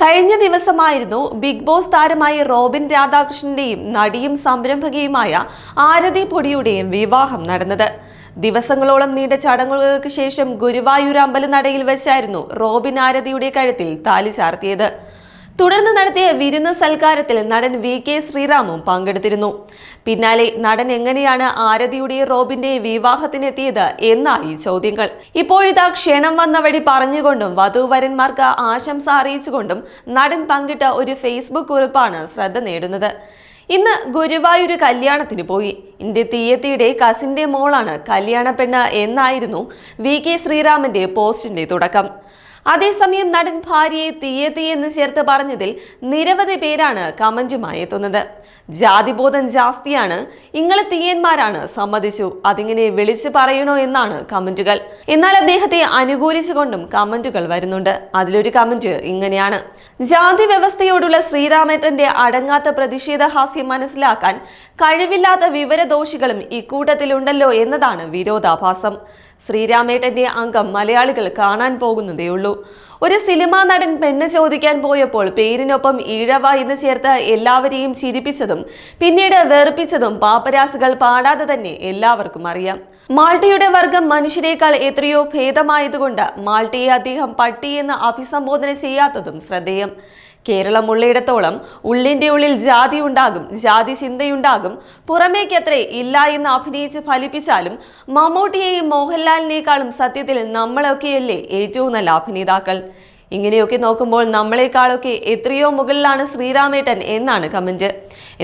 കഴിഞ്ഞ ദിവസമായിരുന്നു big Boss താരമായ റോബിൻ രാധാകൃഷ്ണന്റെയും നടിയും സംരംഭകയുമായ ആരതി പൊടിയുടെയും വിവാഹം നടന്നത്. ദിവസങ്ങളോളം നീണ്ട ചടങ്ങുകൾക്ക് ശേഷം ഗുരുവായൂർ അമ്പലനടയിൽ വെച്ചായിരുന്നു റോബിൻ ആരതിയുടെ കഴുത്തിൽ താലി ചാർത്തിയത്. തുടർന്ന് നടത്തിയ വിരുന്ന് സൽക്കാരത്തിൽ നടൻ വി കെ ശ്രീറാമും പങ്കെടുത്തിരുന്നു. പിന്നാലെ നടൻ എങ്ങനെയാണ് ആരതിയുടെ റോബിന്റെ വിവാഹത്തിനെത്തിയത് എന്നായി ചോദ്യങ്ങൾ. ഇപ്പോഴിതാ ക്ഷണം വന്ന വഴി പറഞ്ഞുകൊണ്ടും വധുവരന്മാർക്ക് ആശംസ അറിയിച്ചുകൊണ്ടും നടൻ പങ്കിട്ട ഒരു ഫേസ്ബുക്ക് കുറിപ്പാണ് ശ്രദ്ധ നേടുന്നത്. ഇന്ന് ഗുരുവായൂർ കല്യാണത്തിന് പോയി. എന്റെ തീയത്തിയുടെ കസിന്റെ മോളാണ് കല്യാണ പെണ്ണ് എന്നായിരുന്നു വി കെ ശ്രീറാമിന്റെ പോസ്റ്റിന്റെ തുടക്കം. അതേസമയം നടൻ ഭാര്യയെ തീയതി എന്ന് ചേർത്ത് പറഞ്ഞതിൽ നിരവധി പേരാണ് കമന്റുമായി എത്തുന്നത്. ജാതിബോധം ജാസ്തിയാണ്. ഇങ്ങളെ തീയന്മാരാണ്. സമ്മതിച്ചു. അതിങ്ങനെ വിളിച്ചു പറയണോ എന്നാണ് കമന്റുകൾ. എന്നാൽ അദ്ദേഹത്തെ അനുകൂലിച്ചുകൊണ്ടും കമന്റുകൾ വരുന്നുണ്ട്. അതിലൊരു കമന്റ് ഇങ്ങനെയാണ്. ജാതി വ്യവസ്ഥയോടുള്ള ശ്രീരാമേട്ടന്റെ അടങ്ങാത്ത പ്രതിഷേധ ഹാസ്യം മനസ്സിലാക്കാൻ കഴിവില്ലാത്ത വിവരദോഷികളും ഇക്കൂട്ടത്തിലുണ്ടല്ലോ എന്നതാണ് വിരോധാഭാസം. ശ്രീരാമേട്ടന്റെ അംഗം മലയാളികൾ കാണാൻ പോകുന്നതേയുള്ളൂ. ഒരു സിനിമാ നടൻ പെണ്ണ് ചോദിക്കാൻ പോയപ്പോൾ പേരിനൊപ്പം ഈഴവ എന്ന് ചേർത്ത് എല്ലാവരെയും ചിരിപ്പിച്ചതും പിന്നീട് വെറുപ്പിച്ചതും പാപ്പരാസുകൾ പാടാതെ തന്നെ എല്ലാവർക്കും അറിയാം. മാൾട്ടയുടെ വർഗം മനുഷ്യരെക്കാൾ എത്രയോ ഭേദമായതുകൊണ്ട് മാൾട്ടയെ അദ്ദേഹം പട്ടി എന്ന് അഭിസംബോധന ചെയ്യാത്തതും ശ്രദ്ധേയം. കേരളം ഉള്ളിടത്തോളം ഉള്ളിന്റെ ഉള്ളിൽ ജാതി ഉണ്ടാകും ജാതി ചിന്തയുണ്ടാകും. പുറമേക്കത്രേ ഇല്ല എന്ന് അഭിനയിച്ച് ഫലിപ്പിച്ചാലും മമ്മൂട്ടിയെയും മോഹൻലാലിനേക്കാളും സത്യത്തിൽ നമ്മളൊക്കെയല്ലേ ഏറ്റവും നല്ല അഭിനേതാക്കൾ. ഇങ്ങനെയൊക്കെ നോക്കുമ്പോൾ നമ്മളെക്കാളൊക്കെ എത്രയോ മുകളിലാണ് ശ്രീരാമേട്ടൻ എന്നാണ് കമന്റ്.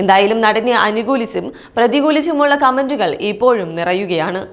എന്തായാലും നടനെ അനുകൂലിച്ചും പ്രതികൂലിച്ചുമുള്ള കമന്റുകൾ ഇപ്പോഴും നിറയുകയാണ്.